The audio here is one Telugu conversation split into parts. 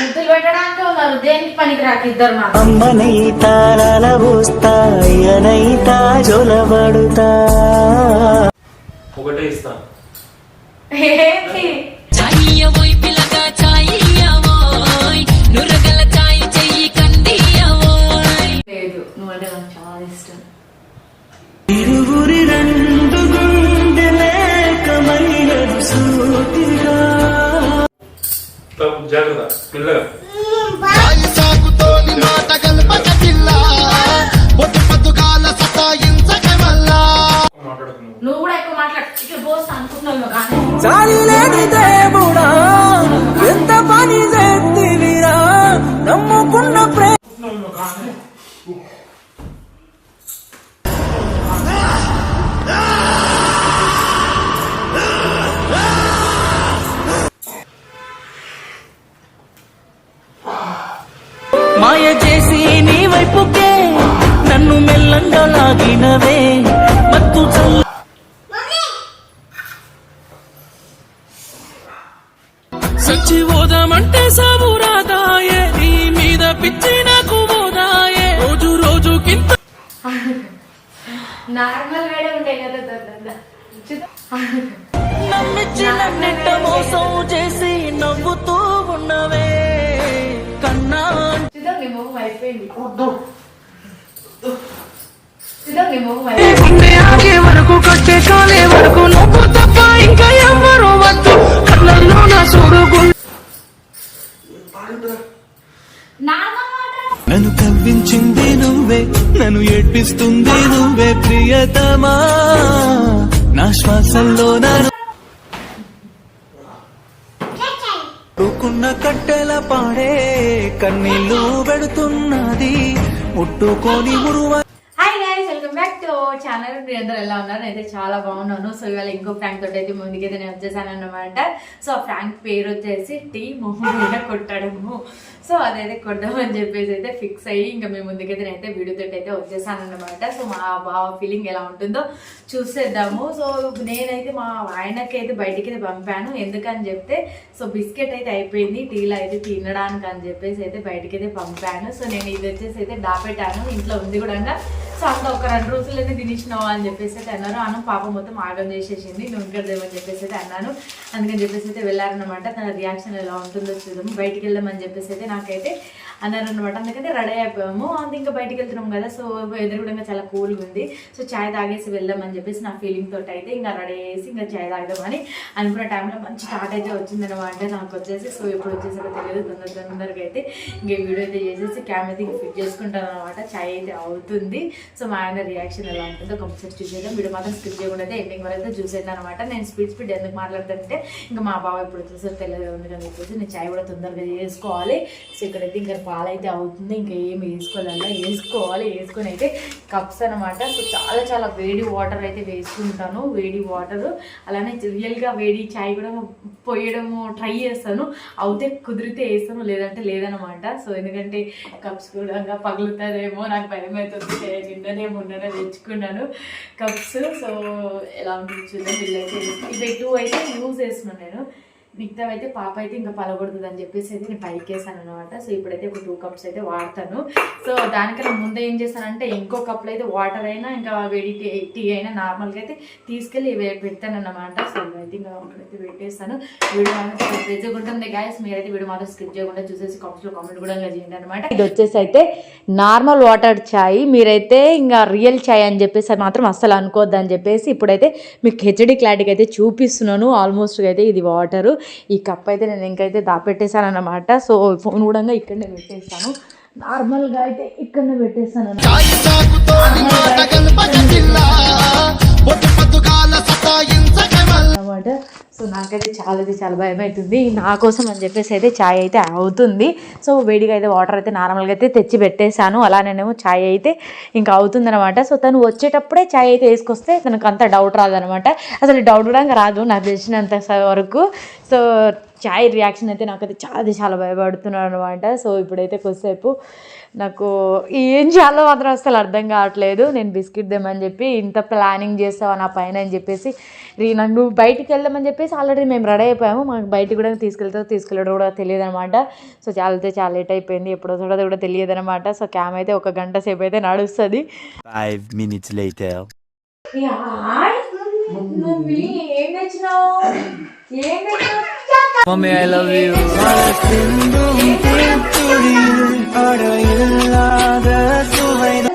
ముద్దులు పెట్టడానికి ఉన్నారు. దేనికి పనికి రాక ఇద్దరు మాకు అమ్మనైతా నలబోస్తా అయ్యనైతా జొలబడుతా ఒకటే ఇస్తా. ఏంటి? మల్లా. మాట్లాడుతున్నావు నువ్వు కూడా ఎక్కువ మాట్లాడు. ఇక్కడ పోస్తా అనుకుంటున్నావు కానీ చాలి లేని దేవుడా ఎంత పని చేతివిరా నమ్ముకున్న ప్రేమ మాయ చేసి నీ వైపుకే నన్ను మెల్లంగా లాగినవే మత్తు చల్ల సచ్చి పోదామంటే సాగు రాదాయే. నీ మీద పిచ్చి నాకు పోదాయే రోజు రోజు కింద నార్మల్ వేడే ఉంటాయి కదా దొడ్డ నమ్మించి నన్నెట్ట మోసం చేసి నవ్వుతూ ఉన్నవే. అయిపోయింది. చూద్దాం నీ మొహం అయిపోయింది గుండె ఆగే వరకు కట్టే కాలే వరకు నువ్వు తప్ప ఇంకా ఎవ్వరు వద్దు. కళ్ళల్లో నా చూడు గుండె నార్మల్ వాటర్. నన్ను కవ్వించింది నువ్వే నన్ను ఏడ్పిస్తుంది నువ్వే ప్రియతమా. నా శ్వాసంలో నన్ను ముట్టుకున్న కట్టెల పాడే. కన్నీళ్ళు పెడుతున్నది ముట్టుకొని మురువ ఛానల్ మీరు అందరూ ఎలా ఉన్నారు? అయితే చాలా బాగున్నాను. సో ఇవాళ ఇంకో ఫ్రాంక్ తోటి అయితే ముందుకైతే నేను వచ్చేసాను అనమాట సో ఆ ఫ్రాంక్ పేరు వచ్చేసి టీ మొహం కూడా కొట్టడము. సో అదైతే కొడదామని చెప్పేసి అయితే ఫిక్స్ అయ్యి ఇంకా మేము ముందుకైతే నేనైతే వీడియో తోటి అయితే వచ్చేసాను అనమాట సో మా బావ ఫీలింగ్ ఎలా ఉంటుందో చూసేద్దాము. సో నేనైతే మా ఆయనకి అయితే బయటికి పంపాను. ఎందుకని చెప్తే సో బిస్కెట్ అయితే అయిపోయింది. టీలో అయితే తినడానికి అని చెప్పేసి అయితే బయటికి అయితే పంపాను. సో నేను ఇది వచ్చేసి అయితే దాపెట్టాను. ఇంట్లో ఉంది కూడా సో అట్లా ఒక రెండు రోజులు అయితే అని చెప్పేసి అయితే అన్నారు. అన్న పాప మొత్తం ఆగం చేసేసింది. నువ్వు చెప్పేసి అయితే అన్నాను. అందుకని చెప్పేసి అయితే వెళ్ళారనమాట తన రియాక్షన్ ఎలా ఉంటుందో చూద్దాము. బయటికి వెళ్దామని చెప్పేసి అయితే నాకైతే అన్నారు అనమాట అందుకని రెడీ అయిపోయాము. అంత ఇంకా బయటికి వెళ్తున్నాం కదా సో వెదర్ కూడా చాలా కూల్గా ఉంది. సో చాయ్ తాగేసి వెళ్దామని చెప్పేసి నా ఫీలింగ్ తోటి అయితే ఇంకా రెడీ చేసి ఇంకా చాయ్ తాగదామని అనుకున్న టైంలో మంచి స్టార్ట్ అయితే వచ్చిందనమాట నాకు వచ్చేసి. సో ఎప్పుడు వచ్చేసారో తెలియదు తొందర తొందరగా అయితే ఇంకా వీడియో అయితే చేసేసి క్యామ్ అయితే ఫిట్ చేసుకుంటాను అనమాట చాయ్ అయితే అవుతుంది. సో మా ఆయన రియాక్షన్ ఎలా ఉంటుందో కంపల్సరీ చూసేద్దాం వీడియో మాత్రం స్కిప్ చేయకుండా అయితే ఎండింగ్ వరకు అయితే చూసేద్దాం అనమాట నేను స్పీడ్ స్పీడ్ ఎందుకు మాట్లాడుతుంటే ఇంకా మా బావ ఎప్పుడు వచ్చేసరికి తెలియదు అందుకని చెప్పేసి నేను చాయ్ కూడా తొందరగా చేసుకోవాలి. సో ఇక్కడైతే ఇంకా పాలైతే అవుతుంది ఇంకా ఏం వేసుకోవాలన్నా వేసుకోవాలి వేసుకొని అయితే కప్స్ అనమాట సో చాలా చాలా వేడి వాటర్ అయితే వేసుకుంటాను. వేడి వాటర్ అలానే రియల్గా వేడి చాయ్ కూడా పోయడము ట్రై చేస్తాను. అవుతే కుదిరితే వేస్తాను లేదంటే లేదనమాట సో ఎందుకంటే కప్స్ కూడా ఇంకా పగులుతుందేమో నాకు భయం అవుతుంది. నిన్ననే మొన్ననే తెచ్చుకున్నాను కప్స్. సో ఎలా ఉంటుంది చూద్దాం. వీళ్ళైతే ఇవి టూ అయితే యూజ్ చేస్తున్నాను నేను. మిగతా అయితే పాప అయితే ఇంకా పలగొడుతుంది అని చెప్పేసి అయితే నేను పైకి వేసాను అనమాట సో ఇప్పుడైతే ఒక టూ కప్స్ అయితే వాడతాను. సో దానికన్నా ముందే ఏం చేస్తానంటే ఇంకో కప్లో అయితే వాటర్ అయినా ఇంకా వేడి టీ అయినా నార్మల్గా అయితే తీసుకెళ్ళి పెడతాను అన్నమాట. సో అయితే ఇంకా ఇప్పుడైతే పెట్టేస్తాను. వీడియో మాత్రం స్కిప్ ఉంటుంది గాయస్ మీరైతే వీడియో మాత్రం స్కిప్ చేయకుండా చూసేసి కామెంట్స్లో కామెంట్ కూడా చేయండి అనమాట ఇది వచ్చేసి అయితే నార్మల్ వాటర్ చాయ్. మీరైతే ఇంకా రియల్ చాయ్ అని చెప్పేసి మాత్రం అస్సలు అనుకోవద్దు అని చెప్పేసి ఇప్పుడైతే మీకు హెచ్డి క్లారిటీకి అయితే చూపిస్తున్నాను. ఆల్మోస్ట్ అయితే ఇది వాటరు ఈ కప్ అయితే నేను ఇంకైతే దాపెట్టేశాను అనమాట సో ఫోన్ కూడా ఇక్కడనే పెట్టేస్తాను. నార్మల్గా అయితే ఇక్కడనే పెట్టేస్తాను. అన్నమాట. అనమాట సో నాకైతే చాలా అయితే చాలా భయం అవుతుంది నా కోసం అని చెప్పేసి అయితే ఛాయ్ అయితే అవుతుంది. సో వేడిగా అయితే వాటర్ అయితే నార్మల్గా అయితే తెచ్చి పెట్టేశాను. అలానేమో ఛాయ్ అయితే ఇంకా అవుతుంది అనమాట సో తను వచ్చేటప్పుడే ఛాయ్ అయితే వేసుకొస్తే తనకు అంత డౌట్ రాదనమాట అసలు డౌట్ కూడా రాదు నాకు తెలిసినంత వరకు. సో చాయ్ రియాక్షన్ అయితే నాకైతే చాలా చాలా భయపడుతున్నాను అనమాట సో ఇప్పుడైతే కొద్దిసేపు నాకు ఏం చేయాలో మాత్రం అసలు అర్థం కావట్లేదు. నేను బిస్కెట్ దేమని చెప్పి ఇంత ప్లానింగ్ చేస్తావా నా పైన అని చెప్పేసి రీ నాకు నువ్వు బయటికి వెళ్దామని చెప్పేసి ఆల్రెడీ మేము రెడీ అయిపోయాము. మాకు బయటికి కూడా తీసుకెళ్తావు తీసుకెళ్ళడం కూడా తెలియదు అనమాట సో చాలా అయితే చాలా లేట్ అయిపోయింది. ఎప్పుడో చూడదు కూడా తెలియదు అనమాట సో క్యామ్ అయితే ఒక గంట సేపు అయితే నడుస్తుంది. Five minutes later. ఏం తెచ్చినావు? ఏం తెచ్చినావు? Mommy, I love you. ఏం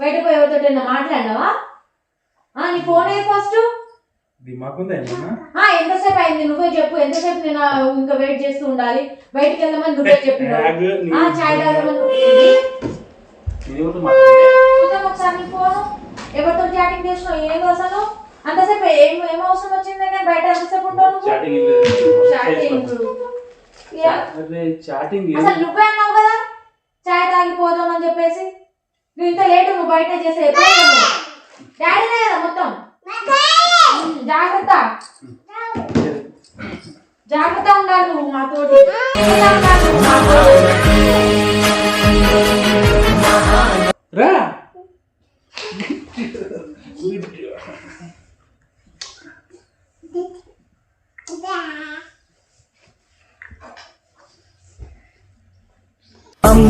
బయట పోయి ఎవరితో మాట్లాడినావా ఆ, నీ ఫోన్ ఏ ఫస్ట్? ఎంతసేపు అయింది? నువ్వే చెప్పు. ఎంతసేపు నేను ఇంకా వెయిట్ చేస్తూ ఉండాలి? బయటికి వెళ్దామని నువ్వే చెప్పినావు. చాయ్ తాగమని? చూద్దాం ఒకసారి నీ ఫోన్. ఎవరితో చాటింగ్ చేసినావు? ఏంది అసలు? అంతసేపు ఏం ఏం అవసరం వచ్చింది నేను బయట ఎంతసేపు చాటింగ్. చాటింగ్. అరే చాటింగ్ ఏం- అసలు నువ్వే అన్నావు కదా? చాయ్ తాగిపోదాం అని చెప్పేసి. నువ్వు ఇంత లేటు నువ్వు బయట చేసే డాడీనే కదా మొత్తం. జాగ్రత్త. జాగ్రత్త ఉండాలి నువ్వు మాతోటి.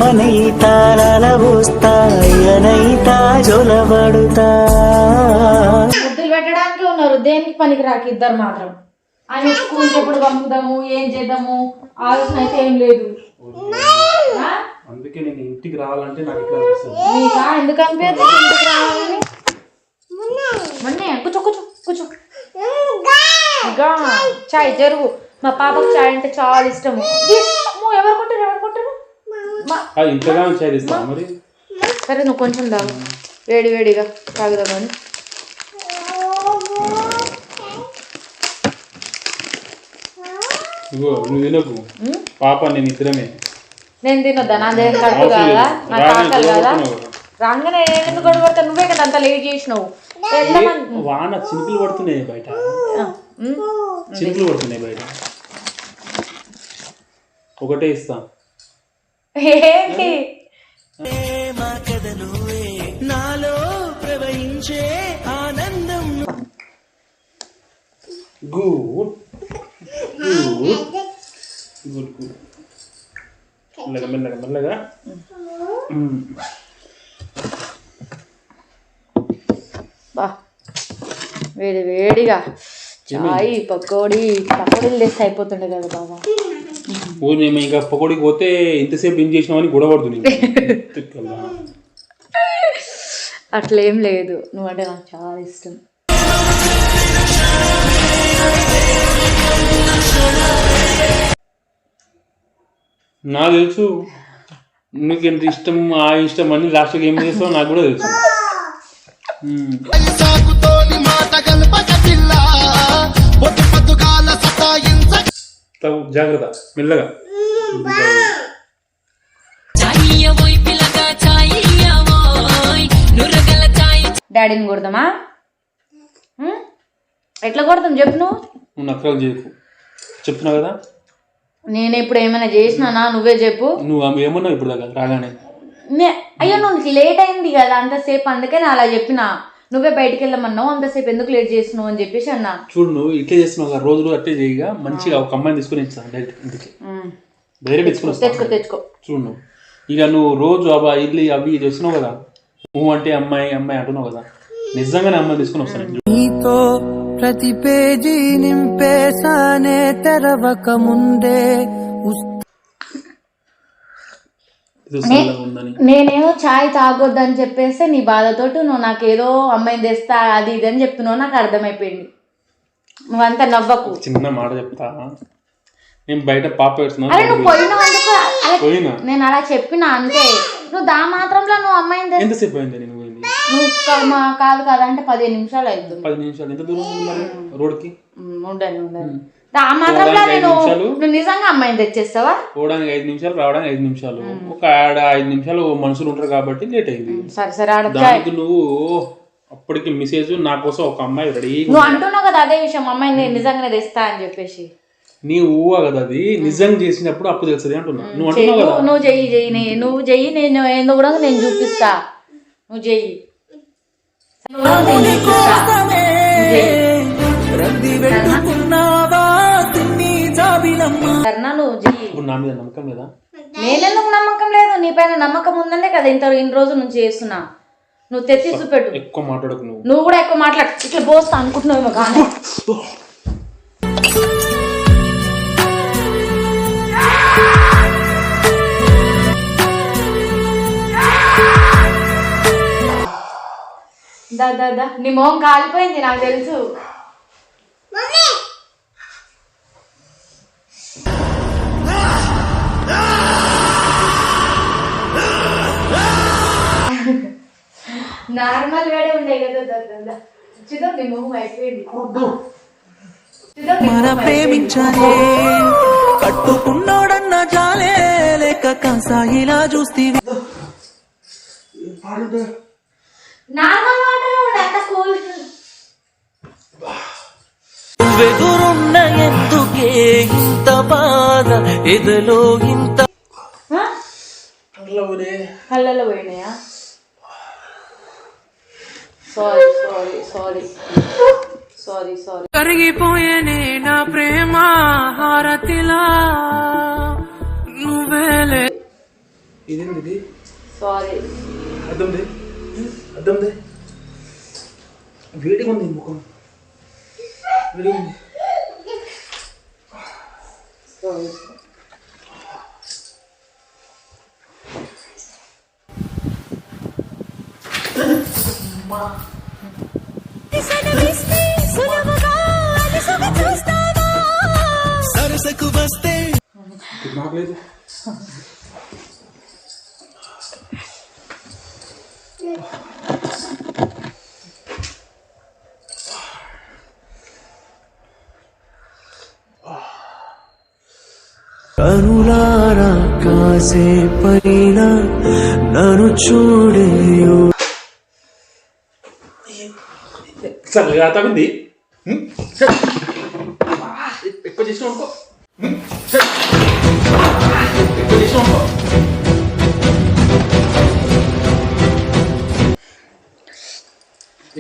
అమ్మనైతా నలబోస్తా అయ్యనైతా జొలబడుతా. ముద్దులు పెట్టడానికి ఉన్నారు. దేనికి పనికి రాక ఇద్దరు మాత్రం? ఆయన స్కూల్కి ఎప్పుడు పంపుదాము ఏం చేద్దాము? ఆలోచన అయితే ఏం లేదు. ఆ? అందుకే నేను ఇంటికి రావాలంటే నాకు అనిపిస్తుంది. నీకా? ఎందుకు అనిపించదు ఇంటికి రావాలని? మొన్నే. కూర్చో కూర్చో కూర్చో. చాయ్ జరుగు. మా పాపకు చాయ్ అంటే చాలా ఇష్టము. అమ్మో, ఎవరు కొట్టారు? ఎవరు కొట్టారు? ఇంతగా మరి? సరే నువ్వు కొంచెం తాగు వేడి వేడిగా తాగుదామని ఇగో నువ్వు తినకు. పాప నేను ఇద్దరమే. నేను తినొద్దా? నా దేహం కడుపు కాదా? రాగానే ఆకలి కాదా. రాగానే ఎందుకు గొడవ పడతా నువ్వే కదా అంత లేట్ చేసినావు. వాన చినుకులు పడుతున్నాయి బయట. చినుకులు పడుతున్నాయి బయట. ఒకటే ఇస్తా. ఏంటి? నాలో ప్రవహించే ఆనందం గుడ్ గుడ్ గుడ్ గుడ్ మెల్లగా మెల్లగా మెల్లగా. మ్మ్. బా. వేడి వేడిగా. చాయ్ పకోడీ పకోడీలు తెస్తే అయిపోతుండే కదా బాబా. ఓ మేము ఇంకా పకోడికి పోతే ఇంతసేపు ఏం చేసినామని గొడవ పడుతుంది అట్లేం లేదు. నువ్వంటే నాకు చాలా ఇష్టం. నాకు తెలుసు నీకు ఎంత ఇష్టం ఆ ఇష్టం అని లాస్ట్కి ఏం చేస్తావు నాకు కూడా తెలుసు. తగు జాగ్రత్త మెల్లగా. డాడీని కొడదామా? ఎట్లా కొడతాం చెప్పు నువ్వు? నక్కలు చేయకు. చెప్తున్నావు కదా? నేను ఇప్పుడు ఏమైనా చేసినానా? నువ్వే చెప్పు. నువ్వు ఆమె ఏమన్నావు ఇప్పుడు దాకా? రాగానే. నే అయ్యో నువ్వు లేట్ అయింది కదా అంతసేపు అందుకే నేను అలా చెప్పిన. నువ్వే బయటికి వెళ్ళమన్నావు అంతసేపు ఎందుకు లేట్ చేసినావు అని చెప్పేసి అన్నా. చూడు నువ్వు ఇట్లే చేస్తున్నావు కదా రోజులు అట్లే చేయగా మంచిగా ఒక అమ్మాయిని తీసుకుని ఇస్తాను డైరెక్ట్ ఇంటికి. డైరెక్ట్ తీసుకుని తెచ్చుకో తెచ్చుకో. చూడు నువ్వు. ఇక నువ్వు రోజు అబ్బా ఇల్లు అవి చేస్తున్నావు కదా నువ్వు అంటే అమ్మాయి అమ్మాయి అంటున్నావు కదా నిజంగానే అమ్మాయి తీసుకుని వస్తాను నీతో ప్రతి పేజీ నింపేసానే తెరవక ముందే ఉస్- ఇది చల్లగా ఉందని నేనేమో చాయ్ తాగొద్దని చెప్పేస్తే నీ బాధతోటి నువ్వు నాకేదో అమ్మాయిని తెస్తా అది ఇది అని చెప్తున్నావు నాకు అర్థమైపోయింది. నువ్వంతా నవ్వకు. చిన్న మాట చెప్తా. నేను బయట పాప అరే నువ్వు పోయినావు పోయినా? నేను అలా చెప్పిన అంతే. నువ్వు దా మాత్రంలో నువ్వు అమ్మాయిని తెస్తా. ఎంతసేపు అయింది నేను పోయింది? నువ్వు కా- మా కాదు కాదంటే పదిహేను నిమిషాలు అవుతుంది పది నిమిషాలు. ఎంత దూరం ఉంది మరి రోడ్కి? ఉమ్, ఉండని ఉండని దా మాత్రంలో నేను. నువ్వు నిజంగా అమ్మాయిని తెచ్చేస్తావా పోవడానికి ఐదు నిమిషాలు రావడానికి ఐదు నిమిషాలు. ఒక ఆడ ఐదు నిమిషాలు మనుషులు ఉంటారు కాబట్టి లేట్ అయింది. సరే సరే ఆడ దానికి నువ్వు అప్పటికి మెసేజ్ నా కోసం ఒక అమ్మాయి రెడీ నువ్వు అంటున్నావు కదా అదే విషయం అమ్మాయిని నేను నిజంగానే తెస్తా అని చెప్పేసి. నీ ఊహ కదా అది. నిజం చేసినప్పుడు అప్పు తెలుస్తుంది అంటున్నా. నువ్వు చెయ్యి అంటున్నావు కదా? నువ్వు చెయ్యి చెయ్యి నే- నువ్వు చెయ్యి నేను ఏందో కూడా నేను చూపిస్తా. నువ్వు చెయ్యి. నువ్వు చూపిస్తా. ఇప్పుడు నా మీద నమ్మకం లేదా? నేనెందుకు నమ్మకం లేదు? నీ పైన నమ్మకం ఉందనే కదా ఇంత ఇన్ని రోజుల నుంచి చేస్తున్నా. నువ్వు తెచ్చి చూపెట్టు. ఎక్కువ మాట్లాడకు నువ్వు. నువ్వు కూడా ఎక్కువ మాట్లాడు. ఇట్లా పోస్తా అనుకుంటున్నావు కానీ దా దా దా. నీ మొహం కాలిపోయింది నాకు తెలుసు. నార్మల్ వేడే ఉండే కదా. చూద్దాం నీ మొహం అయిపోయింది. మన. ప్రేమించాలే. కట్టుకున్నోడన్న జాలే. లేక కాసాయిలా చూస్తీవి. నార్మల్ వాటర్ ఉండే అంత కూల్ వెదురున్న ఎందుకే ఇంత బాధ? ఎదలో ఇంత కళ్ళలో పోయినాయా? Sorry sorry sorry sorry sorry కరిగిపోయేనే నా ప్రేమ హారతిలా నువ్వేలే ఇదేంది ఇది సారీ అర్థంది అర్థంది వేడిగా ఉంది ముఖం. వేడిగా ఉంది. సారీ సరసకు వస్తే కనులారా కాసే పైన నన్ను చూడేయో చల్లగా తగ్గింది ఎక్కువ చేసిన అనుకో. ఎక్కువ చేసిన అనుకో.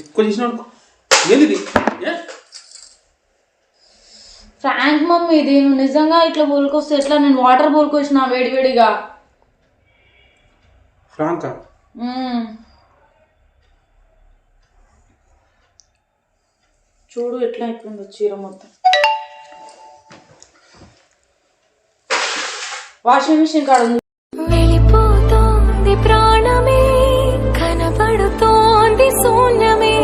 ఎక్కువ చేసిన అనుకో. ఏంది? ఫ్రాంక్ మమ్మీ ఇది నువ్వు నిజంగా ఇట్లా బోలుకొస్తే ఎట్లా? నేను వాటర్ బోలుకొచ్చిన వేడివేడిగా. ఫ్రాంకా చూడు ఎట్లా అయిపోయిందో చీర మొత్తం. వాషింగ్ మిషన్ కాడ ఉంది. వెళ్ళిపోతోంది ప్రాణమే కనబడుతోంది శూన్యమే.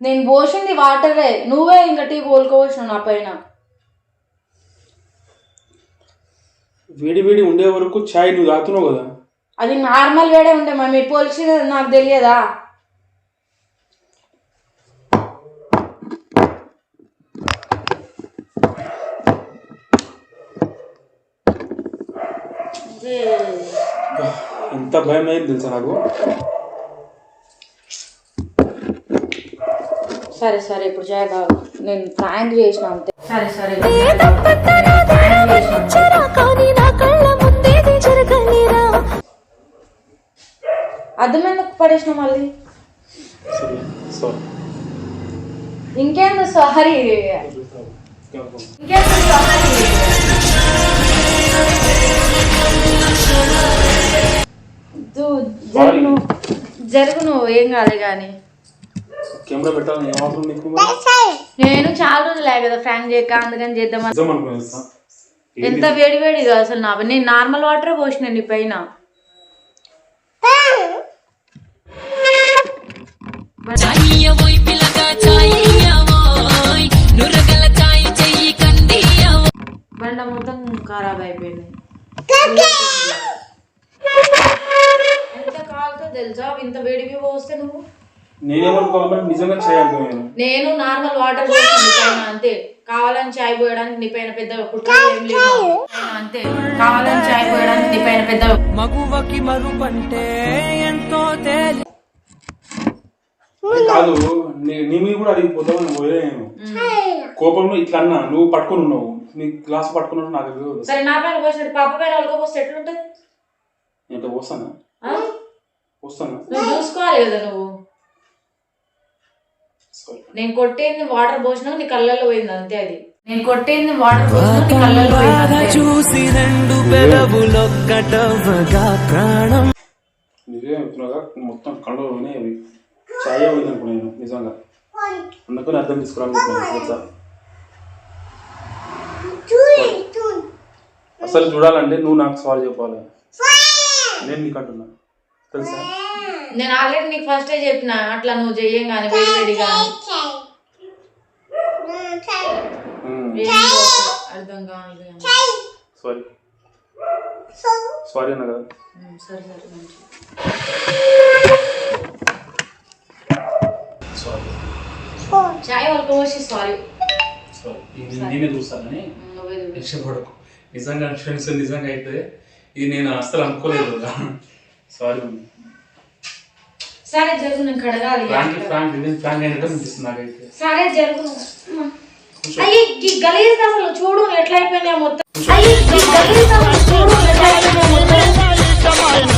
నేను పోసింది వాటరే నువ్వే ఇంకా టీ పోలుకోవచ్చు నా పైన? వేడి వేడి ఉండే వరకు ఛాయ్ నువ్వు తాగుతున్నావు కదా. అది నార్మల్ వేడే ఉంటే మమ్మీ పోల్చింది నాకు తెలియదా? ఇది ఎంత భయం అయింది తెలుసా నాకు సరే సరే ఇప్పుడు చాయ్ తాగు నేను ప్రాంక్ చేసిన అంతే సరే సరే వచ్చరా కానీ నా కళ్ళ ముందేది జరగలేరా అర్థం ఎందుకు పడేసిన మళ్ళీ సరే సారీ ఇంకేందో సారీ ఇంకేందో సారీ జరుగును జరుగును ఏం కాలే కానీ కెమెరా పెట్టాలని ఏం అవసరం నీకు? నేను చాలా రోజులే కదా ఫ్రాంక్ చేయక అందుకని చేద్దామని. తెలుసా? ఎంత వేడి వేడిగా అసలు నా నేను నార్మల్ వాటర్ పోసిన నీ పైన. బండ మొత్తం ఖరాబ్ అయిపోయింది ఎంత కాలుతో తెలుసా ఇంత వేడికి పోస్తే నువ్వు? నేనేమనుకోవాలి నిజంగా నేను. నార్మల్ వాటర్ పోసాను అంతే. కావాలని చాయ్ పోయడానికి నీ పైన పెద్ద అంతే. కావాలని చాయ్ పోయడానికి నీ పైన పెద్ద మగువకి మరుపంటే ఎంతో తేలి కాదు నీ- మీద కూడా అడిగిపోతావు పోయే నేను. కోపంలో ఇట్లా అన్నా నువ్వు పట్టుకొని ఉన్నావు. నీ గ్లాస్ పట్టుకున్నావు నాకు. సరే నా పైన పోసినట్టు పాప పైన వాళ్ళకి పోస్తే ఎట్లుంటది వస్తానా ఆ? వస్తానా. నువ్వు చూసుకోవాలి కదా నువ్వు? నేను కొట్టేది వాటర్ పోసినా నీ కళ్ళల్లో పోయింది అంతే అది. నేను కొట్టేది వాటర్ పోసినా నీ కళ్ళల్లో పోయింది. చూసి రెండు పెదవులొక్కటవ్వగా ప్రాణం. నిజమే చెప్తున్నాగా మొత్తం కళ్ళు పోయినాయి అవి. ఛాయ్ పోయింది అనుకున్నాను నేను నిజంగా. అందుకని అర్థం తీసుకురాలి తెలుసా? అసలు చూడాలంటే నువ్వు నాకు సారీ చెప్పాలి. నేను నీకు అంటున్నా తెలుసా? నేను ఆల్రెడీ నీకు ఫస్టే చెప్పిన అట్లా నువ్వు చెయ్యంగానే వేడి వేడిగా ఉమ్, వేడి వేడిగా అర్థం కావాలి సారీ సారీ అన్నా కదా. సరే సరే సారీ చాయ్ వాళ్ళకి పోసి సారీ. సారీ నేనే చూస్తానని నిజంగా ఫ్రెండ్స్ నిజంగా అయితే ఇది నేను అస్సలు అనుకోలేదు సారీ. సరే జరుగు నేను కడగాలి ఫ్రాంక్ ఫ్రాంక్ ఇది ఫ్రాంక్ ఏంటో సరే జరుగు అయ్యి గలీజ్ అసలు చూడు ఎట్లా అయిపోయినా మొత్తం. అయ్యి గలీజ్ అసలు చూడు ఎట్లా అయిపోయినా మొత్తం.